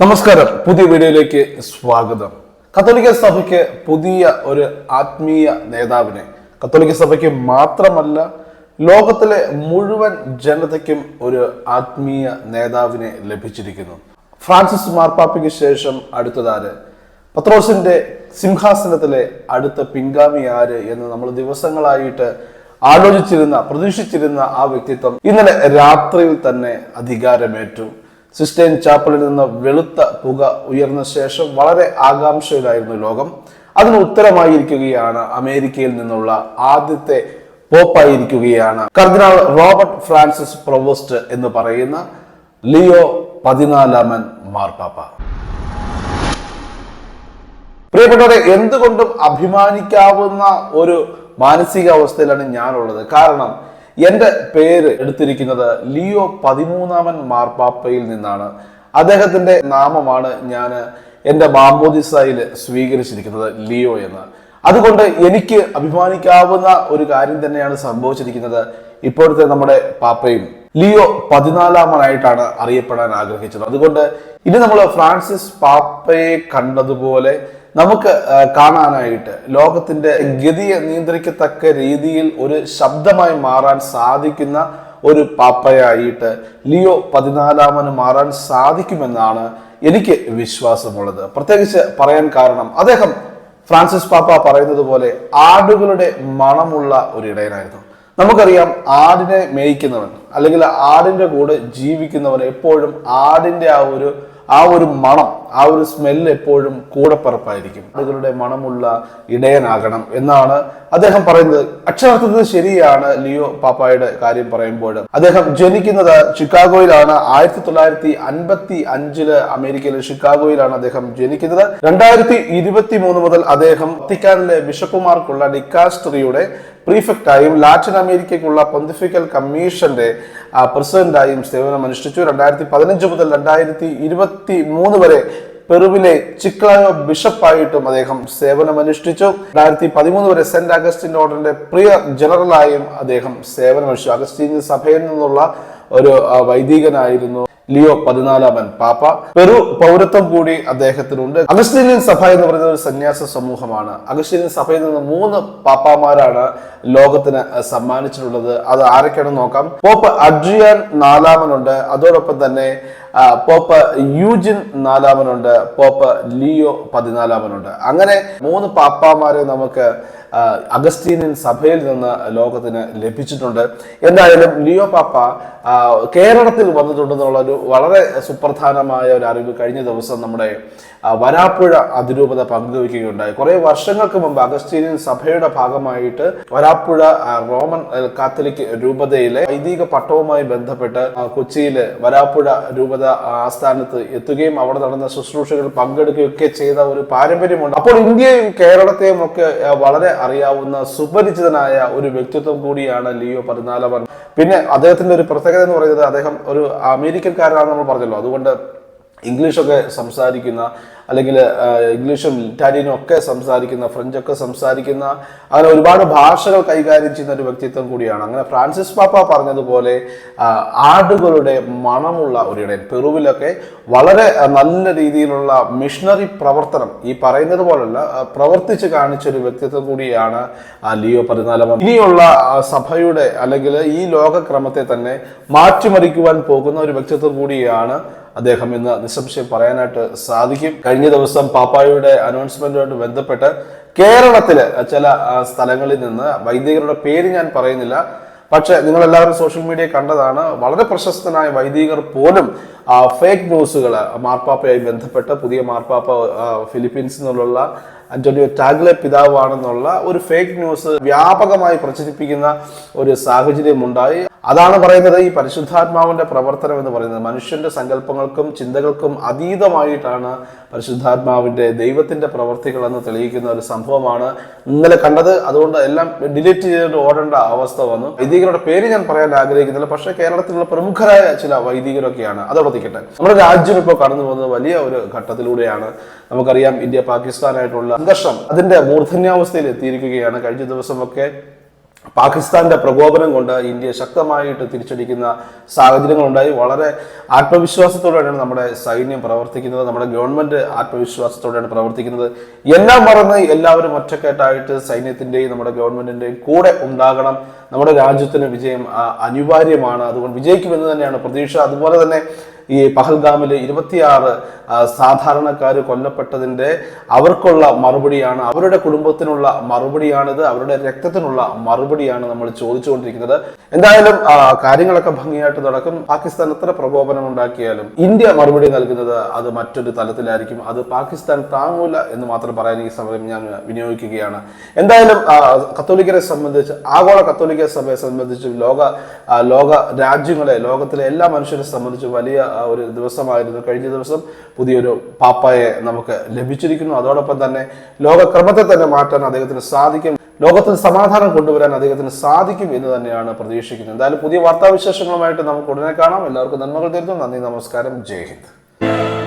നമസ്കാരം. പുതിയ വീഡിയോയിലേക്ക് സ്വാഗതം. കത്തോലിക്ക സഭയ്ക്ക് പുതിയ ഒരു ആത്മീയ നേതാവിനെ. കത്തോലിക്ക സഭയ്ക്ക് മാത്രമല്ല ലോകത്തിലെ മുഴുവൻ ജനതയ്ക്കും ഒരു ആത്മീയ നേതാവിനെ ലഭിച്ചിരിക്കുന്നു. ഫ്രാൻസിസ് മാർപ്പാപ്പയ്ക്ക് ശേഷം അടുത്തതാര്? പത്രോസിന്റെ സിംഹാസനത്തിലെ അടുത്ത പിൻഗാമി ആര് എന്ന് നമ്മൾ ദിവസങ്ങളായിട്ട് ആലോചിച്ചിരുന്ന പ്രതീക്ഷിച്ചിരുന്ന ആ വ്യക്തിത്വം ഇന്നലെ രാത്രിയിൽ തന്നെ അധികാരമേറ്റു. സിസ്റ്റൈൻ ചാപ്പലിൽ നിന്ന് വെളുത്ത പുക ഉയർന്ന ശേഷം വളരെ ആകാംക്ഷയിലായിരുന്നു ലോകം. അതിന് ഉത്തരമായിരിക്കുകയാണ് അമേരിക്കയിൽ നിന്നുള്ള ആദ്യത്തെ പോപ്പായിരിക്കുകയാണ്. കർദിനാൾ റോബർട്ട് ഫ്രാൻസിസ് പ്രൊവോസ്റ്റ് എന്ന് പറയുന്ന ലിയോ പതിനാലാമൻ മാർപ്പാപ്പ. പ്രിയപ്പെട്ടവരെ എന്തുകൊണ്ടും അഭിമാനിക്കാവുന്ന ഒരു മാനസികാവസ്ഥയിലാണ് ഞാനുള്ളത്. കാരണം എന്റെ പേര് എടുത്തിരിക്കുന്നത് ലിയോ പതിമൂന്നാമൻ മാർപ്പാപ്പയിൽ നിന്നാണ്. അദ്ദേഹത്തിന്റെ നാമമാണ് ഞാൻ എന്റെ മാമോദിസയിൽ സ്വീകരിച്ചിരിക്കുന്നത് ലിയോ എന്ന്. അതുകൊണ്ട് എനിക്ക് അഭിമാനിക്കാവുന്ന ഒരു കാര്യം തന്നെയാണ് സംഭവിച്ചിരിക്കുന്നത് ഇപ്പോഴത്തെ നമ്മുടെ പാപ്പയും. ലിയോ പതിനാലാമനായിട്ടാണ് അറിയപ്പെടാൻ ആഗ്രഹിച്ചത്. അതുകൊണ്ട് ഇനി നമ്മൾ ഫ്രാൻസിസ് പാപ്പയെ കണ്ടതുപോലെ നമുക്ക് കാണാനായിട്ട് ലോകത്തിന്റെ ഗതിയെ നിയന്ത്രിക്കത്തക്ക രീതിയിൽ ഒരു ശബ്ദമായി മാറാൻ സാധിക്കുന്ന ഒരു പാപ്പയായിട്ട് ലിയോ പതിനാലാമന് മാറാൻ സാധിക്കുമെന്നാണ് എനിക്ക് വിശ്വാസമുള്ളത്. പ്രത്യേകിച്ച് പറയാൻ കാരണം അദ്ദേഹം ഫ്രാൻസിസ് പാപ്പ പറയുന്നത് പോലെ ആടുകളുടെ മണമുള്ള ഒരു ഇടയനായിരുന്നു. നമുക്കറിയാം ആടിനെ മേയ്ക്കുന്നവൻ അല്ലെങ്കിൽ ആടിന്റെ കൂടെ ജീവിക്കുന്നവൻ എപ്പോഴും ആടിന്റെ ആ ഒരു ആ ഒരു മണം ആ ഒരു സ്മെല്ല് എപ്പോഴും കൂടപ്പറപ്പായിരിക്കും. ആളുകളുടെ മണമുള്ള ഇടയനാകണം എന്നാണ് അദ്ദേഹം പറയുന്നത്. അക്ഷരാർത്ഥത്തിൽ ശരിയാണ് ലിയോ പാപ്പായുടെ കാര്യം പറയുമ്പോൾ. അദ്ദേഹം ജനിക്കുന്നത് ചിക്കാഗോയിലാണ്. ആയിരത്തി തൊള്ളായിരത്തി അൻപത്തി അഞ്ചിൽ അമേരിക്കയിലെ ചിക്കാഗോയിലാണ് അദ്ദേഹം ജനിക്കുന്നത്. രണ്ടായിരത്തി ഇരുപത്തി മൂന്ന് മുതൽ അദ്ദേഹം വത്തിക്കാനിലെ ബിഷപ്പുമാർക്കുള്ള ഡിക്കാസ്ട്രിയുടെ പ്രീഫെക്റ്റായും ലാറ്റിൻ അമേരിക്കയ്ക്കുള്ള പൊന്തിഫിക്കൽ കമ്മീഷന്റെ പ്രസിഡന്റായും പ്രസിഡന്റായും സേവനമനുഷ്ഠിച്ചു. രണ്ടായിരത്തി പതിനഞ്ച് മുതൽ രണ്ടായിരത്തി ഇരുപത്തി മൂന്ന് വരെ പെറുവിലെ ചിക്ലായോ ബിഷപ്പായിട്ടും അദ്ദേഹം സേവനമനുഷ്ഠിച്ചു രണ്ടായിരത്തി പതിമൂന്ന് വരെ സെന്റ് അഗസ്റ്റിൻ ഓർഡറിന്റെ പ്രിയ ജനറലായും അദ്ദേഹം സേവനമനുഷ്ഠിച്ചു. അഗസ്റ്റീൻ സഭയിൽ നിന്നുള്ള ഒരു വൈദികനായിരുന്നു. ലിയോ പതിനാലാമൻ പാപ്പ. പെറു പൗരത്വം കൂടി അദ്ദേഹത്തിനുണ്ട്. അഗസ്റ്റീനിയൻ സഭ എന്ന് പറയുന്നത് ഒരു സന്യാസ സമൂഹമാണ്. അഗസ്റ്റീനിയൻ സഭയിൽ നിന്ന് മൂന്ന് പാപ്പാമാരാണ് ലോകത്തിന് സമ്മാനിച്ചിട്ടുള്ളത്. അത് ആരൊക്കെയാണെന്ന് നോക്കാം. പോപ്പ് അഡ്രിയാൻ നാലാമനുണ്ട്. അതോടൊപ്പം തന്നെ പോപ്പ് യൂജിൻ നാലാമനുണ്ട്. പോപ്പ് ലിയോ പതിനാലാമനുണ്ട്. അങ്ങനെ മൂന്ന് പാപ്പാമാരെ നമുക്ക് അഗസ്റ്റീനിയൻ സഭയിൽ നിന്ന് ലോകത്തിന് ലഭിച്ചിട്ടുണ്ട്. എന്തായാലും ലിയോ പാപ്പ കേരളത്തിൽ വന്നിട്ടുണ്ടെന്നുള്ള ഒരു വളരെ സുപ്രധാനമായ ഒരു അറിവ് കഴിഞ്ഞ ദിവസം നമ്മുടെ വരാപ്പുഴ അതിരൂപത പങ്കുവയ്ക്കുകയുണ്ടായി. കുറേ വർഷങ്ങൾക്ക് മുമ്പ് അഗസ്റ്റീനിയൻ സഭയുടെ ഭാഗമായിട്ട് വരാപ്പുഴ റോമൻ കാത്തലിക് രൂപതയിലെ വൈദിക പട്ടവുമായി ബന്ധപ്പെട്ട് കൊച്ചിയിലെ വരാപ്പുഴ രൂപത ആസ്ഥാനത്ത് എത്തുകയും അവിടെ നടന്ന ശുശ്രൂഷകൾ പങ്കെടുക്കുകയൊക്കെ ചെയ്ത ഒരു പാരമ്പര്യമുണ്ട്. അപ്പോൾ ഇന്ത്യയും കേരളത്തെയും ഒക്കെ വളരെ അറിയാവുന്ന സുപരിചിതനായ ഒരു വ്യക്തിത്വം കൂടിയാണ് ലിയോ പതിനാലാമൻ പിന്നെ അദ്ദേഹത്തിന്റെ ഒരു പ്രത്യേകത എന്ന് പറയുന്നത് അദ്ദേഹം ഒരു അമേരിക്കൻകാരനാണെന്ന് നമ്മൾ പറഞ്ഞല്ലോ. അതുകൊണ്ട് ഇംഗ്ലീഷൊക്കെ സംസാരിക്കുന്ന അല്ലെങ്കിൽ ഇംഗ്ലീഷും ഇറ്റാലിയനും ഒക്കെ സംസാരിക്കുന്ന ഫ്രഞ്ചൊക്കെ സംസാരിക്കുന്ന അങ്ങനെ ഒരുപാട് ഭാഷകൾ കൈകാര്യം ചെയ്യുന്ന ഒരു വ്യക്തിത്വം കൂടിയാണ്. അങ്ങനെ ഫ്രാൻസിസ് പാപ്പ പറഞ്ഞതുപോലെ ആടുകളുടെ മണമുള്ള ഒരു ഇടയൻ പെറുവിലൊക്കെ വളരെ നല്ല രീതിയിലുള്ള മിഷണറി പ്രവർത്തനം ഈ പറയുന്നത് പോലുള്ള പ്രവർത്തിച്ച് കാണിച്ച ഒരു വ്യക്തിത്വം കൂടിയാണ് ലിയോ പതിനാലാമത് ഇനിയുള്ള സഭയുടെ അല്ലെങ്കിൽ ഈ ലോകക്രമത്തെ തന്നെ മാറ്റിമറിക്കുവാൻ പോകുന്ന ഒരു വ്യക്തിത്വം കൂടിയാണ് അദ്ദേഹം ഇന്ന് നിസ്സംശയം പറയാനായിട്ട് സാധിക്കും. കഴിഞ്ഞ ദിവസം പാപ്പായുടെ അനൗൺസ്മെന്റുമായിട്ട് ബന്ധപ്പെട്ട് കേരളത്തിലെ ചില സ്ഥലങ്ങളിൽ നിന്ന് വൈദികരുടെ പേര് ഞാൻ പറയുന്നില്ല. പക്ഷെ നിങ്ങൾ എല്ലാവരും സോഷ്യൽ മീഡിയ കണ്ടതാണ് വളരെ പ്രശസ്തനായ വൈദികർ പോലും ഫേക്ക് ന്യൂസുകൾ മാർപ്പാപ്പയായി ബന്ധപ്പെട്ട് പുതിയ മാർപ്പാപ്പ ഫിലിപ്പീൻസ് നിന്നുള്ള അന്റോണിയോ ടാഗ്ലെ പിതാവാണെന്നുള്ള ഒരു ഫേക്ക് ന്യൂസ് വ്യാപകമായി പ്രചരിപ്പിക്കുന്ന ഒരു സാഹചര്യം ഉണ്ടായി അതാണ് പറയുന്നത് ഈ പരിശുദ്ധാത്മാവിന്റെ പ്രവർത്തനം എന്ന് പറയുന്നത്. മനുഷ്യന്റെ സങ്കല്പങ്ങൾക്കും ചിന്തകൾക്കും അതീതമായിട്ടാണ് പരിശുദ്ധാത്മാവിന്റെ ദൈവത്തിന്റെ പ്രവർത്തികൾ എന്ന് തെളിയിക്കുന്ന ഒരു സംഭവമാണ് ഇന്നലെ കണ്ടത്. അതുകൊണ്ട് എല്ലാം ഡിലീറ്റ് ചെയ്തിട്ട് ഓടേണ്ട അവസ്ഥ വന്നു. വൈദികരുടെ പേര് ഞാൻ പറയാൻ ആഗ്രഹിക്കുന്നില്ല. പക്ഷെ കേരളത്തിലുള്ള പ്രമുഖരായ ചില വൈദികരൊക്കെയാണ്. അത് നമ്മുടെ രാജ്യം ഇപ്പോൾ കടന്നു പോകുന്നത് വലിയ ഒരു ഘട്ടത്തിലൂടെയാണ്. നമുക്കറിയാം ഇന്ത്യ പാകിസ്ഥാനായിട്ടുള്ള സംഘർഷം അതിന്റെ മൂർധന്യാവസ്ഥയിൽ എത്തിയിരിക്കുകയാണ്. കഴിഞ്ഞ ദിവസമൊക്കെ പാകിസ്ഥാന്റെ പ്രകോപനം കൊണ്ട് ഇന്ത്യ ശക്തമായിട്ട് തിരിച്ചടിക്കുന്ന സാഹചര്യങ്ങളുണ്ടായി. വളരെ ആത്മവിശ്വാസത്തോടെയാണ് നമ്മുടെ സൈന്യം പ്രവർത്തിക്കുന്നത്. നമ്മുടെ ഗവൺമെന്റ് ആത്മവിശ്വാസത്തോടെയാണ് പ്രവർത്തിക്കുന്നത്. എല്ലാം മറന്ന് എല്ലാവരും ഒറ്റക്കെട്ടായിട്ട് സൈന്യത്തിന്റെയും നമ്മുടെ ഗവൺമെന്റിന്റെയും കൂടെ ഉണ്ടാകണം. നമ്മുടെ രാജ്യത്തിന് വിജയം അനിവാര്യമാണ്. അതുകൊണ്ട് വിജയിക്കുമെന്ന് തന്നെയാണ് പ്രതീക്ഷ. അതുപോലെ തന്നെ ഈ പഹൽഗാമിൽ ഇരുപത്തിയാറ് സാധാരണക്കാർ കൊല്ലപ്പെട്ടതിന്റെ അവർക്കുള്ള മറുപടിയാണ് അവരുടെ കുടുംബത്തിനുള്ള മറുപടിയാണിത് അവരുടെ രക്തത്തിനുള്ള മറുപടിയാണ് നമ്മൾ ചോദിച്ചുകൊണ്ടിരിക്കുന്നത്. എന്തായാലും കാര്യങ്ങളൊക്കെ ഭംഗിയായിട്ട് നടക്കും. പാകിസ്ഥാൻ എത്ര പ്രകോപനം ഉണ്ടാക്കിയാലും ഇന്ത്യ മറുപടി നൽകുന്നത് അത് മറ്റൊരു തലത്തിലായിരിക്കും. അത് പാകിസ്ഥാൻ താങ്ങൂല എന്ന് മാത്രം പറയാൻ ഈ സമയം ഞാൻ വിനിയോഗിക്കുകയാണ്. എന്തായാലും കത്തോലിക്കരെ സംബന്ധിച്ച് ആഗോള കത്തോലിക്ക സഭയെ സംബന്ധിച്ച് ലോക ലോക രാജ്യങ്ങളെ ലോകത്തിലെ എല്ലാ മനുഷ്യരെ സംബന്ധിച്ച് വലിയ ഒരു ദിവസമായിരുന്നു. കഴിഞ്ഞ ദിവസം പുതിയൊരു പാപ്പയെ നമുക്ക് ലഭിച്ചിരിക്കുന്നു. അതോടൊപ്പം തന്നെ ലോകക്രമത്തെ തന്നെ മാറ്റാൻ അദ്ദേഹത്തിന് സാധിക്കും. ലോകത്തിൽ സമാധാനം കൊണ്ടുവരാൻ അദ്ദേഹത്തിന് സാധിക്കും എന്ന് തന്നെയാണ് പ്രതീക്ഷിക്കുന്നത്. എന്തായാലും പുതിയ വാർത്താവിശേഷങ്ങളുമായിട്ട് നമുക്ക് ഉടനെ കാണാം. എല്ലാവർക്കും നന്മകൾ തരുന്നു. നന്ദി നമസ്കാരം. ജയ് ഹിന്ദ്.